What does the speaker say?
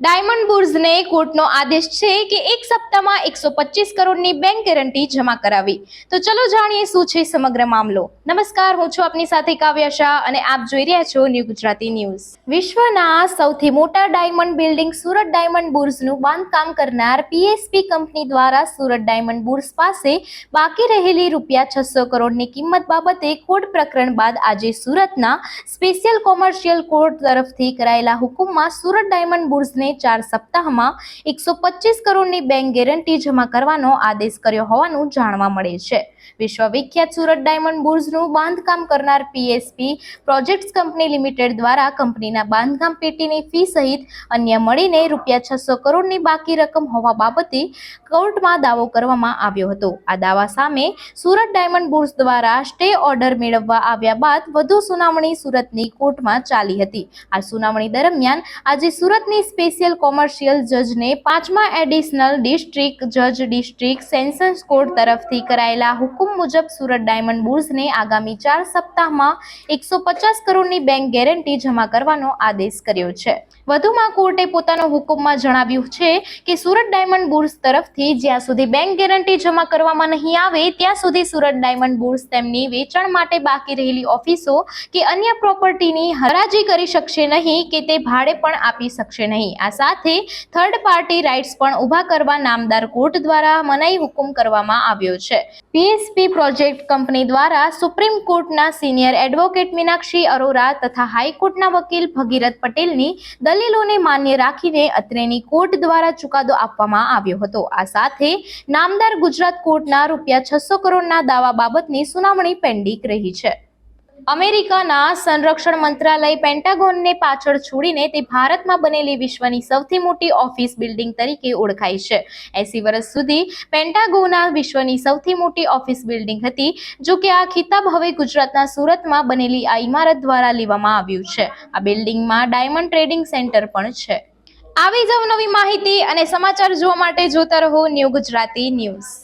Diamond બુર્સને કોર્ટનો આદેશ છે કે એક સપ્તાહમાં એકસો પચીસ કરોડની બેંક ગેરંટી જમા કરાવી. તો ચલો જાણીએ શું છે સમગ્ર મામલો. નમસ્કાર, હું છું આપની સાથે કાવ્યા શાહ અને આપ જોઈ રહ્યા છો ન્યૂ ગુજરાતી ન્યૂઝ. વિશ્વના સૌથી મોટા ડાયમંડ બિલ્ડિંગ સુરત ડાયમંડ બુર્સનું બાંધકામ કરનાર પીએસપી કંપની દ્વારા સુરત ડાયમંડ બુર્સ પાસે બાકી રહેલી રૂપિયા છસો કરોડની કિંમત બાબતે કોર્ટ પ્રકરણ બાદ આજે સુરતના સ્પેશિયલ કોમર્શિયલ કોર્ટ તરફથી કરાયેલા હુકુમમાં સુરત ડાયમંડ બુર્સને ચાર સપ્તાહમાં એકસો પચીસ કરોડની બેંક ગેરંટી જમા કરવાનો આદેશ કર્યો હોવાનું જાણવા મળે છે. વિશ્વવિખ્યાત સુરત ડાયમંડ બુર્સનું બાંધકામ કરનાર પીએસપી પ્રોજેક્ટ્સ કંપની લિમિટેડ દ્વારા કંપનીના બાંધકામ પેટીની ફી સહિત અન્ય મળીને રૂપિયા છસો કરોડની બાકી રકમ હોવા બાબતે કોર્ટમાં દાવો કરવામાં આવ્યો હતો. આ દાવા સામે સુરત ડાયમંડ બુર્સ દ્વારા સ્ટે ઓર્ડર મેળવવા આવ્યા બાદ વધુ સુનાવણી સુરતની કોર્ટમાં ચાલી હતી. આ સુનાવણી દરમિયાન આજે સુરતની સ્પેશિયલ કોમર્શિયલ જજને પાંચમા એડિશનલ ડિસ્ટ્રિક્ટ જજ ડિસ્ટ્રિક્ટ સેન્સન્સ કોર્ટ તરફથી કરાયેલા હુકુમ મુજબ સુરત ડાયમંડ બુર્સને આગામી ચાર સપ્તાહમાં એકસો પચાસ કરોડની બેંક ગેરંટી જમા કરવાનો આદેશ કર્યો છે. વધુમાં કોર્ટે પોતાનો હુકમમાં જણાવ્યું છે કે સુરત ડાયમંડ બુર્સ તરફથી જ્યાં સુધી બેંક ગેરંટી જમા કરવામાં નહીં આવે, ત્યાં સુધી સુરત ડાયમંડ બુર્સ તેમની વેચાણ માટે બાકી રહેલી ઓફિસો કે અન્ય પ્રોપર્ટીની હરાજી કરી શકશે નહીં કે તે ભાડે પણ આપી શકશે નહીં. આ સાથે થર્ડ પાર્ટી રાઇટ્સ પણ ઊભા કરવા નામદાર કોર્ટ દ્વારા મનાઈ હુકુમ કરવામાં આવ્યો છે. પીએસપી પ્રોજેક્ટ કંપની દ્વારા સુપ્રીમ કોર્ટના સિનિયર એડવોકેટ મીનાક્ષી અરોરા તથા હાઈકોર્ટના વકીલ ભગીરથ પટેલની દલીલોને માન્ય રાખીને અત્રેની કોર્ટ દ્વારા ચુકાદો આપવામાં આવ્યો હતો. આ સાથે નામદાર ગુજરાત કોર્ટના રૂપિયા છસો કરોડના દાવા બાબતની સુનાવણી પેન્ડિંગ રહી છે. અમેરિકાના સંરક્ષણ મંત્રાલય પેન્ટાગોનને પાછળ છોડીને તે ભારતમાં બનેલી વિશ્વની સૌથી મોટી ઓફિસ બિલ્ડિંગ તરીકે ઓળખાય છે. એસી વર્ષ સુધી પેન્ટાગોના વિશ્વની સૌથી મોટી ઓફિસ બિલ્ડિંગ હતી, જો કે આ ખિતાબ હવે ગુજરાતના સુરતમાં બનેલી આ ઇમારત દ્વારા લેવામાં આવ્યું છે. આ બિલ્ડિંગમાં ડાયમંડ ટ્રેડિંગ સેન્ટર પણ છે. આવી જ નવી માહિતી અને સમાચાર જોવા માટે જોતા રહો ન્યૂ ગુજરાતી ન્યૂઝ.